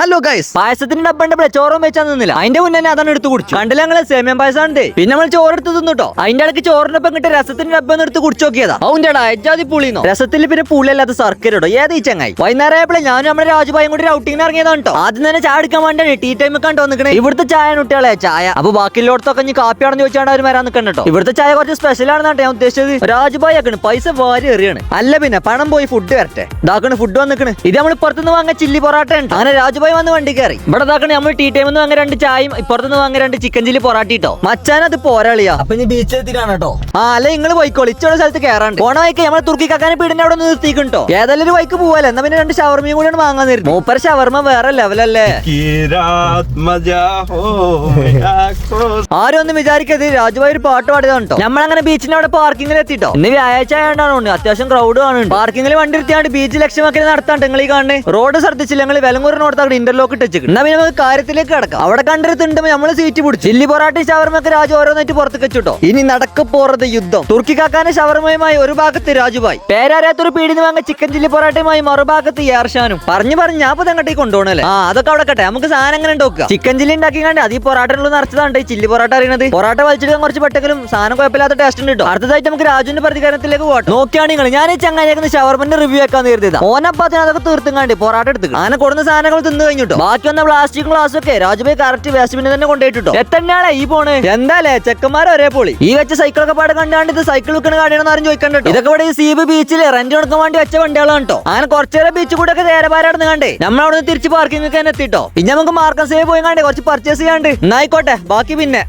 Hello guys പായസത്തിന്റെ ഡബ്ബന്റെ ചോറും വെച്ചാൽ നിന്നില്ല. അതിന്റെ മുന്നേ അതാണ് എടുത്ത് കുടിച്ചു. കണ്ടില്ല ഞങ്ങൾ? സേമിയം പായസാണ്ട് പിന്നെ നമ്മൾ ചോറ് എടുത്ത് തിന്നുട്ടോ അതിന്റെ ഇടയ്ക്ക് ചോറിനൊപ്പം കിട്ടിയ രസത്തിന്റെ ഡബ്ബന്ന് എടുത്ത് കുടിച്ചു നോക്കിയതാ. അവന്റെ അയജാതി പുളിന്നോ? രസത്തിൽ പിന്നെ പുളിയല്ലാത്ത സർക്കരടോ ഏത് ഈ ചങ്ങായി? വൈകുന്നേരം ആയപ്പോഴേ ഞാനും നമ്മുടെ രാജുഭായും കൂടി ഔട്ടിങ്ങിന് ഇറങ്ങിയതാണ് കേട്ടോ ആദ്യം തന്നെ ചായ എടുക്കാൻ വേണ്ടി ടീ ടൈം കണ്ടോ നിൽക്കണേ ഇവിടുത്തെ ചായ കുട്ടികളെ ചായ. അപ്പൊ ബാക്കിയുള്ളടത്തൊക്കെ ഇനി കാപ്പിയാണെന്ന് ചോദിച്ചാണ് അവർ വരാൻ നിൽക്കണം കേട്ടോ ഇവിടുത്തെ ചായ കുറച്ച് സ്പെഷ്യൽ ആണെന്നാണ് ഞാൻ ഉദ്ദേശിച്ചത്. രാജുബായി ആക്കണ്. പൈസ വാരി എറിയാണ്. അല്ല പിന്നെ പണം പോയി ഫുഡ് വരട്ടെ. ഇതാക്കണ് ഫുഡ് വന്നിക്കണ്. ഇത് നമ്മൾ പുറത്തുനിന്ന് വാങ്ങാൻ ചില്ലി പൊറാട്ട ഉണ്ട് അങ്ങനെ പോയി വന്ന് വണ്ടി കയറി. ഇവിടെ നമ്മൾ ടീ ടൈമിൽ നിന്ന് രണ്ട് ചായയും ഇപ്പുറത്തുനിന്ന് വാങ്ങി രണ്ട് ചിക്കൻ ചില്ലി പൊറാട്ടി കേട്ടോ അത് പോരാളിയാ. അപ്പൊ ഇനി ബീച്ച് എത്തിയിട്ടാണ് ആ അല്ലെ നിങ്ങൾ പോയിക്കോളി. ഇച്ചോടെ സ്ഥലത്ത് കയറാണ്ട് പോണ വൈക്ക് നമ്മൾ തുർക്കി കാക്കാനെ പീടിന്റെ അവിടെ നിർത്തിക്കും കേട്ടോ ഏതായാലും ഒരു വൈക്ക് പോവാലോ. എന്നാ പിന്നെ രണ്ട് ഷവർമയും കൂടിയാണ് വാങ്ങാൻ തരുന്നത് മൂപ്പര ഷവർമ വേറെ ലെവലല്ലേ ആരും ഒന്നും വിചാരിക്കരുത്. രാജുഭായി ഒരു പാട്ട് പാടിയതുണ്ടോ നമ്മളങ്ങനെ ബീച്ചിന്റെ അവിടെ പാർക്കിംഗിൽ എത്തിട്ടോ. ഇന്ന് വ്യാഴാഴ്ച ആയതുകൊണ്ടാണ് അത്യാവശ്യം ക്രൗഡ് കാണുന്നുണ്ട്. പാർക്കിംഗിൽ വണ്ടി ഇരുത്തിയാണ്ട് ബീച്ച് ലക്ഷ്യമാക്കി നടത്താണ്ട്. നിങ്ങൾ ഈ കാണുന്നത് റോഡ് ശ്രദ്ധിച്ചില്ല നിങ്ങൾ വിലങ്ങൂറിനോടത്താണ് ഇന്റർലോക്ക് ടച്ച് എന്നാ പിന്നെ നമുക്ക് കാര്യത്തിലേക്ക് കിടക്കാം. അവിടെ കണ്ടിരുത്തുണ്ട് നമ്മൾ സീറ്റ് പിടിച്ചു. ചില്ലി പൊറാട്ടി ഷവർമൊക്കെ രാജു ഓരോന്നായിട്ട് പുറത്തേക്ക് വെച്ചിട്ടോ ഇനി നടക്ക പോറത് യുദ്ധം. തുർക്കി കാക്കാന ഷവർമയുമായി ഒരു ഭാഗത്ത് രാജുബായി പേരാരാത്തൊരു പീടിന് വാങ്ങ ചിക്കൻ ചില്ലി പൊറാട്ടയുമായി മറുഭാഗത്ത് ഏർഷാനും പറഞ്ഞു പറഞ്ഞു ഞാൻ ഇപ്പൊ അങ്ങോട്ടേക്ക് കൊണ്ടുപോകണല്ലേ? ആ അതൊക്കെ അവിടെ കട്ടെ. നമുക്ക് സാധനം എങ്ങനെ ഉണ്ടാക്കുക ചിക്കൻ ചില്ലി ഉണ്ടാക്കി കണ്ട് അത് ഈ പൊറാട്ടനുള്ള നിറച്ചതാണ് ചില്ലി പൊറാട്ട അറിയണത്. പൊറാട്ട വലിച്ചെടുക്കാൻ കുറച്ച് പെട്ടെങ്കിലും സാധനം കുഴപ്പമില്ലാത്ത ടേസ്റ്റ് ഉണ്ട് കേട്ടോ. അടുത്തതായിട്ട് നമുക്ക് രാജുവിന്റെ പ്രതികരണത്തിലേക്ക് പോകട്ടെ നോക്കിയാണ് നിങ്ങൾ ഞാൻ ഈ ചങ്ങാനേക്കുന്ന ഷവർമന്റെ റിവ്യൂ ആക്കാൻ കരുതിയതാ. ഓനപ്പാത്തിന് അതൊക്കെ തീർത്തും കണ്ടി പൊറാട്ട എടുത്തു. ആന കൊടുന്ന സാധനങ്ങൾ തിന്നു കഴിഞ്ഞിട്ടോ? ബാക്കി വന്ന പ്ലാസ്റ്റിക് ഗ്ലാസ് ഒക്കെ രാജുബൈ കറക്റ്റ് വേസ്റ്റ് ബിന്നെ തന്നെ കൊണ്ടുപോയിട്ടോ? എത്തന്നെയാളെ ഈ പോണ് എന്താലേ ചെക്കന്മാർ ഒരേ പോളി. ഈ വെച്ച സൈക്കിളൊക്കെ പാടെ കണ്ടാണ്ട് ഇത് സൈക്കിൾ വെക്കണ കാണിയാണെന്ന് ആരും ചോദിക്കണ്ടോ. ഇതൊക്കെ ഇവിടെ ഈ സീബ് ബീച്ചിൽ റെന്റ് കൊടുക്കാൻ വേണ്ടി വെച്ച വണ്ടികളാണ് കേട്ടോ. അങ്ങനെ കുറച്ചേരം ബീച്ച് കൂടെ ഒക്കെ നേരപാരാടുന്ന് കണ്ടേ. നമ്മൾ അവിടെ നിന്ന് തിരിച്ച് പാർക്കിംഗ് ഒക്കെ എത്തിട്ടോ. പിന്നെ നമുക്ക് മാർക്കം സേവ് പോയി കണ്ടേ കുറച്ച് പർച്ചേസ് ചെയ്യാണ്ട്. എന്നായിക്കോട്ടെ ബാക്കി പിന്നെ.